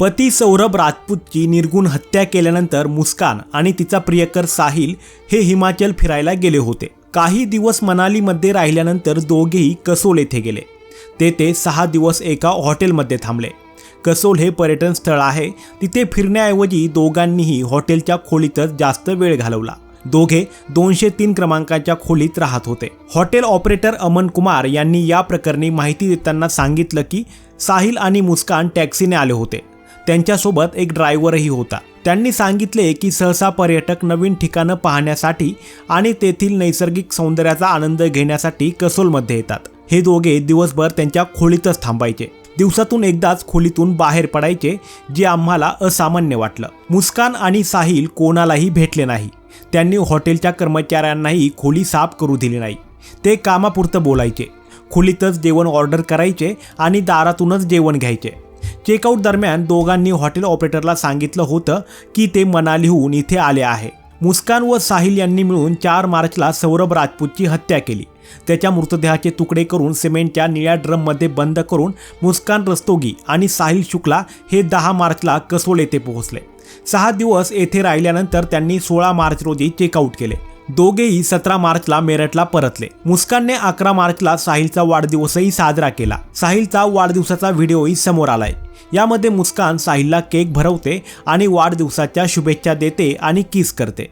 पती सौरभ राजपूतची निर्गुण हत्या केल्यानंतर मुस्कान आणि तिचा प्रियकर साहिल हे हिमाचल फिरायला गेले होते. काही दिवस मनालीमध्ये राहिल्यानंतर दोघेही कसोल येथे गेले. तेथे सहा दिवस एका हॉटेलमध्ये थांबले. कसोल हे पर्यटन स्थळ आहे. तिथे फिरण्याऐवजी दोघांनीही हॉटेलच्या खोलीतच जास्त वेळ घालवला. दोघे दोनशे तीन क्रमांकाच्या खोलीत राहत होते. हॉटेल ऑपरेटर अमन कुमार यांनी या प्रकरणी माहिती देताना सांगितलं की साहिल आणि मुस्कान टॅक्सीने आले होते. त्यांच्यासोबत एक ड्रायव्हरही होता. त्यांनी सांगितले की सहसा पर्यटक नवीन ठिकाणं पाहण्यासाठी आणि तेथील नैसर्गिक सौंदर्याचा आनंद घेण्यासाठी कसोलमध्ये येतात. हे दोघे दिवसभर त्यांच्या खोलीतच थांबायचे. दिवसातून एकदाच खोलीतून बाहेर पडायचे जे आम्हाला असामान्य वाटलं. मुस्कान आणि साहिल कोणालाही भेटले नाही. त्यांनी हॉटेलच्या कर्मचाऱ्यांनाही खोली साफ करू दिली नाही. ते कामापुरतं बोलायचे. खोलीतच जेवण ऑर्डर करायचे आणि दारातूनच जेवण घ्यायचे. चेकआउट दरम्यान दोघांनी हॉटेल ऑपरेटरला सांगितलं होतं की ते मनालीहून इथे आले आहे. मुस्कान व साहिल यांनी मिळून चार मार्चला सौरभ राजपूतची हत्या केली. त्याच्या मृतदेहाचे तुकडे करून सिमेंटच्या निळ्या ड्रममध्ये बंद करून मुस्कान रस्तोगी आणि साहिल शुक्ला हे दहा मार्चला कसोल येथे पोहोचले. सहा दिवस येथे राहिल्यानंतर त्यांनी सोळा मार्च रोजी चेकआउट केले. दोघेही सतरा मार्चला मेरठला परतले. मुस्कानने अकरा मार्चला साहिलचा वाढदिवसही साजरा केला. साहिलचा वाढदिवसाचा व्हिडिओही समोर आलाय. यामध्ये मुस्कान साहिलला केक भरवते आणि वाढदिवसाच्या शुभेच्छा देते आणि किस करते.